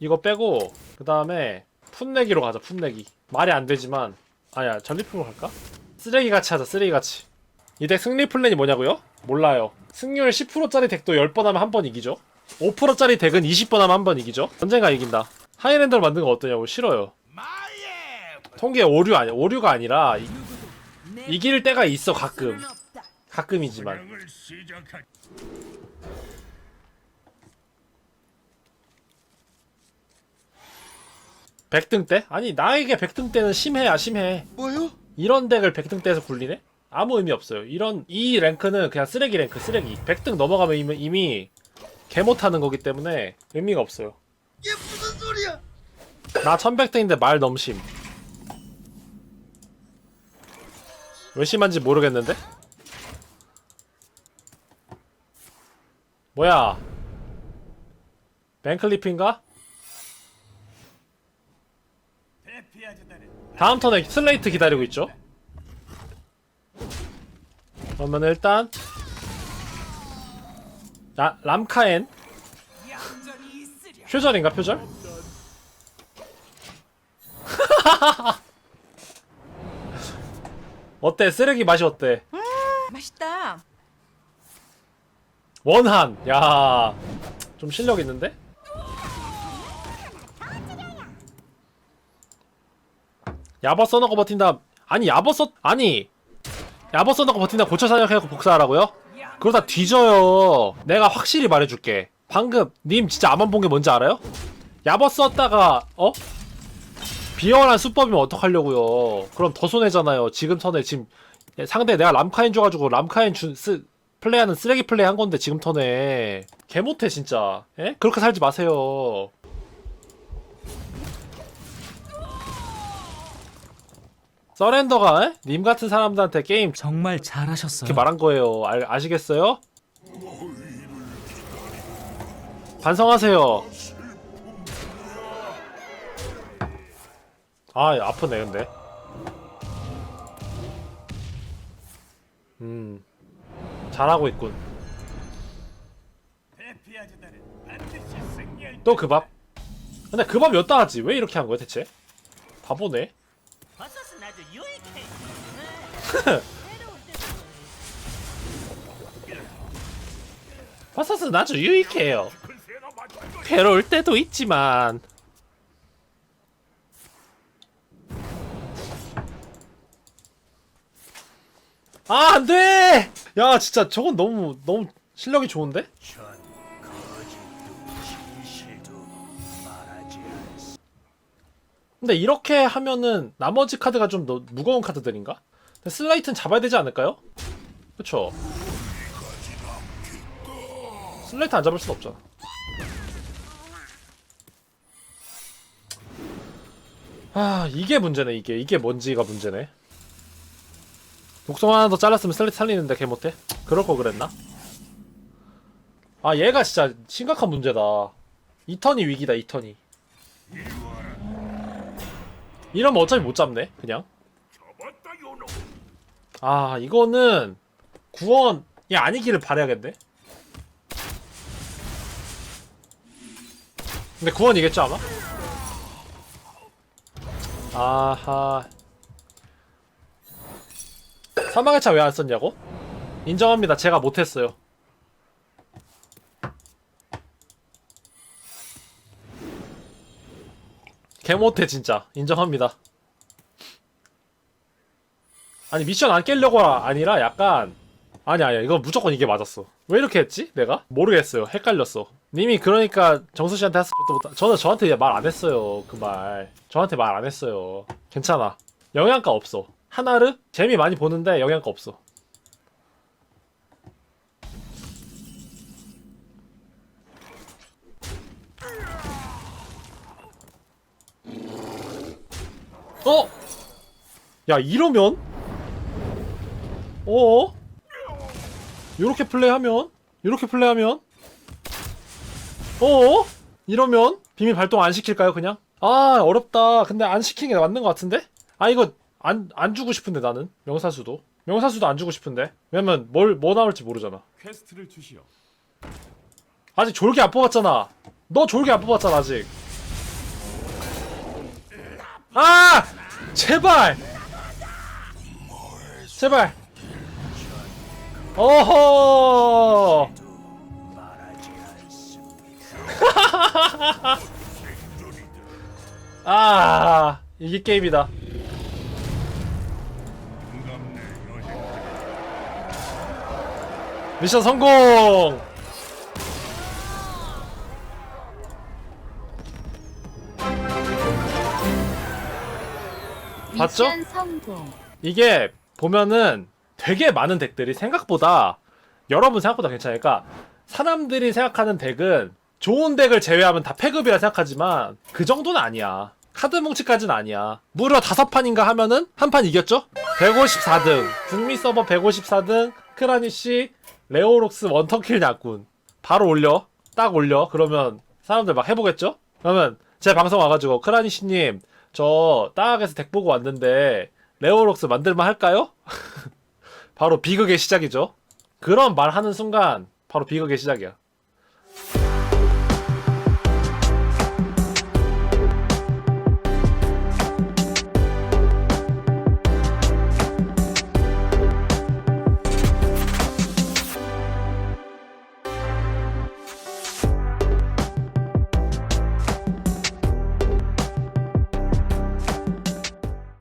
이거 빼고 그 다음에 풋내기로 가자 풋내기. 말이 안 되지만 아야 전리품으로 갈까? 쓰레기 같이 하자 쓰레기 같이. 이 덱 승리 플랜이 뭐냐고요? 몰라요. 승률 10%짜리 덱도 10번 하면 한 번 이기죠. 5%짜리 덱은 20번 하면 한 번 이기죠. 언젠가 이긴다. 하이랜더를 만든 거 어떠냐고 싫어요. 통계 오류 아니야 오류가 아니라 이, 이길 때가 있어 가끔. 가끔이지만 백등 때? 아니 나에게 백등 때는 심해야 심해 뭐요? 이런 덱을 백등 때에서 굴리네? 아무 의미 없어요 이런 이 랭크는 그냥 쓰레기 랭크 쓰레기 백등 넘어가면 이미, 이미 개 못하는 거기 때문에 의미가 없어요 이게 무슨 소리야? 나 1100등인데 말 넘심 왜 심한지 모르겠는데? 뭐야 뱅클리프인가? 다음 턴에 슬레이트 기다리고 있죠 그러면 일단 라, 람카엔 표절인가 표절? 어때 쓰레기 맛이 어때? 맛있다. 원한 야 좀 실력 있는데? 야버 써놓고 버틴다. 아니 야버 써 아니 야버 써놓고 버틴다. 고쳐 사냥해갖고 복사하라고요? 그러다 뒤져요. 내가 확실히 말해줄게. 방금 님 진짜 아만 본 게 뭔지 알아요? 야버 썼다가 어? 비열한 수법이면 어떡하려고요? 그럼 더 손해잖아요. 지금 턴에 지금 상대 내가 람카인 줘가지고 람카인 준 쓰, 플레이하는 쓰레기 플레이 한 건데 지금 턴에. 개 못해 진짜. 예? 그렇게 살지 마세요 서렌더가 에? 님 같은 사람들한테 게임 정말 잘하셨어요. 이렇게 말한 거예요 알, 아시겠어요? 반성하세요 아 아프네 근데 음 잘하고 있군 또그 밥? 근데 그 밥이 었다 하지 왜 이렇게 한 거야 대체? 바보네 아주 유익해. 버섯은 아주 유익해요. 괴로울 때도 있지만. 아 안돼! 야 진짜 저건 너무 너무 실력이 좋은데 근데 이렇게 하면은 나머지 카드가 좀 더 무거운 카드들인가? 슬라이트는 잡아야 되지 않을까요? 그쵸. 슬라이트 안 잡을 순 없잖아. 아 이게 문제네 이게. 이게 뭔지가 문제네. 독성 하나 더 잘랐으면 슬라이트 살리는데 개 못해? 그럴 거 그랬나? 아 얘가 진짜 심각한 문제다. 이 턴이 위기다 이 턴이 이러면 어차피 못 잡네 그냥. 아 이거는 구원이 아니기를 바라야겠네 근데 구원이겠죠 아마? 아하 사망의 차 왜 안 썼냐고? 인정합니다 제가 못했어요 개 못해 진짜. 인정합니다. 아니 미션 안 깨려고 아니라 약간 아니 아니 이거 무조건 이게 맞았어. 왜 이렇게 했지 내가? 모르겠어요. 헷갈렸어. 님이 그러니까 정수 씨한테 했을 것도 저는 저한테 말 안 했어요 그 말. 저한테 말 안 했어요. 괜찮아. 영양가 없어. 하나르 재미 많이 보는데 영양가 없어 어? 야 이러면 어? 요렇게 플레이하면 요렇게 플레이하면 어? 이러면 비밀 발동 안 시킬까요 그냥? 아 어렵다 근데 안 시키는 게 맞는 것 같은데? 아 이거 안, 안 주고 싶은데 나는 명사수도 명사수도 안 주고 싶은데 왜냐면 뭘 뭐 나올지 모르잖아 퀘스트를 주시오. 아직 졸개 안 뽑았잖아 너 졸개 안 뽑았잖아 아직 아! 제발! 제발! 어허! 아, 이게 게임이다. 미션 성공! 봤죠? 미션 성공. 이게 보면은 되게 많은 덱들이 생각보다 여러분 생각보다 괜찮으니까 사람들이 생각하는 덱은 좋은 덱을 제외하면 다 패급이라 생각하지만 그 정도는 아니야. 카드 뭉치까지는 아니야. 무려 다섯 판인가 하면은 한 판 이겼죠? 154등. 북미 서버 154등. 크라니씨, 레오록스 원턴킬 약군. 바로 올려. 딱 올려. 그러면 사람들 막 해보겠죠? 그러면 제 방송 와가지고 크라니씨님 저 따학에서 덱 보고 왔는데 레오록스 만들만 할까요? 바로 비극의 시작이죠. 그런 말 하는 순간 바로 비극의 시작이야.